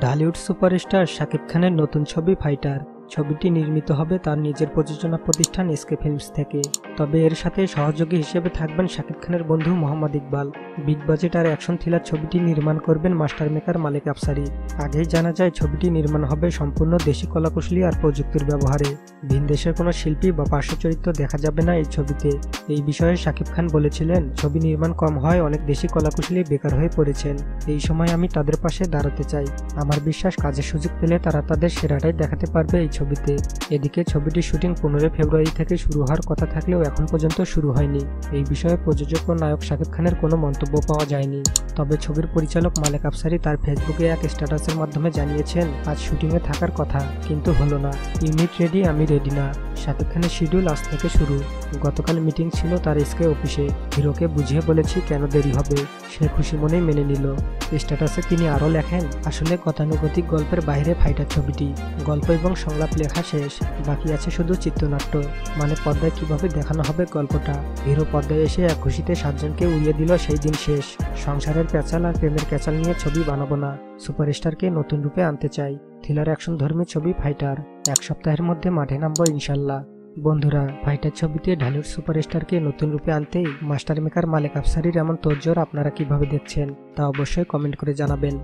Dhallywood superstar Shakib খানের নতুন ছবি ফাইটার। ছবিটি নির্মিত হবে তার নিজের প্রযোজনা প্রতিষ্ঠান এসকে ফিল্মস থেকে। তবে এর সাথে সহযোগী হিসেবে থাকবেন শাকিব খানের বন্ধু মোহাম্মদ ইকবাল। বিগ বাজেট আর অ্যাকশন থ্রিলার ছবিটি নির্মাণ করবেন মাস্টার মেকার মালিক আফসারি। আগেই জানা যায়, ছবিটি নির্মাণ হবে সম্পূর্ণ দেশি কলাকুশলী আর প্রযুক্তির ব্যবহারে। ভিন দেশের কোনো শিল্পী বা পার্শ্ব চরিত্র দেখা যাবে না এই ছবিতে। এই বিষয়ে শাকিব খান বলেছিলেন, ছবি নির্মাণ কম হয়, অনেক দেশি কলাকুশলী বেকার হয়ে পড়েছেন। এই সময় আমি তাদের পাশে দাঁড়াতে চাই। আমার বিশ্বাস, কাজের সুযোগ পেলে তারা তাদের সেরাটাই দেখাতে পারবে এই ছবিতে। এদিকে ছবিটির শুটিং পনেরোই ফেব্রুয়ারি থেকে শুরু হওয়ার কথা থাকলেও এখন পর্যন্ত শুরু হয়নি। এই বিষয়ে প্রযোজক ও নায়ক শাকিব খানের কোনো মন্তব্য পাওয়া যায়নি। তবে ছবির পরিচালক মালেক আফসারি তার ফেসবুকে এক স্ট্যাটাসের মাধ্যমে জানিয়েছেন, আজ শুটিংয়ে থাকার কথা, কিন্তু হলো না। ইউনিট রেডি, আমি রেডি না। শাকিব খানের শিডিউল আজ থেকে শুরু। গতকাল মিটিং ছিল তার এসকে অফিসে হিরোকে বুঝিয়ে বলেছি কেন দেরি হবে। সে খুশি মনেই মেনে নিল। স্ট্যাটাসে তিনি আরও লেখেন, আসলে গতানুগতিক গল্পের বাইরে ফাইটার ছবিটি। গল্প এবং সংলাপ লেখা শেষ। বাকি আছে শুধু চিত্রনাট্য। মানে পর্দায় কীভাবে দেখানো হবে গল্পটা? হিরো পর্দায় এসে এক খুশিতে সাতজনকে উড়িয়ে দিল সেই দিন শেষ। সংসারের প্যাচাল আর প্রেমের ক্যাচাল নিয়ে ছবি বানাবো না। সুপারস্টারকে নতুন রূপে আনতে চাই। থ্রিলার অ্যাকশন ধর্মী ছবি ফাইটার। এক সপ্তাহের মধ্যে মাঠে নামবো ইনশাল্লাহ। বন্ধুরা, ফাইটার ছবিতে ঢালিউড সুপারস্টারকে নতুন রূপে আনতেই মাস্টার মেকার মালিক আফসারির এমন তোজ্জোর আপনারা কীভাবে দেখছেন তা অবশ্যই কমেন্ট করে জানাবেন।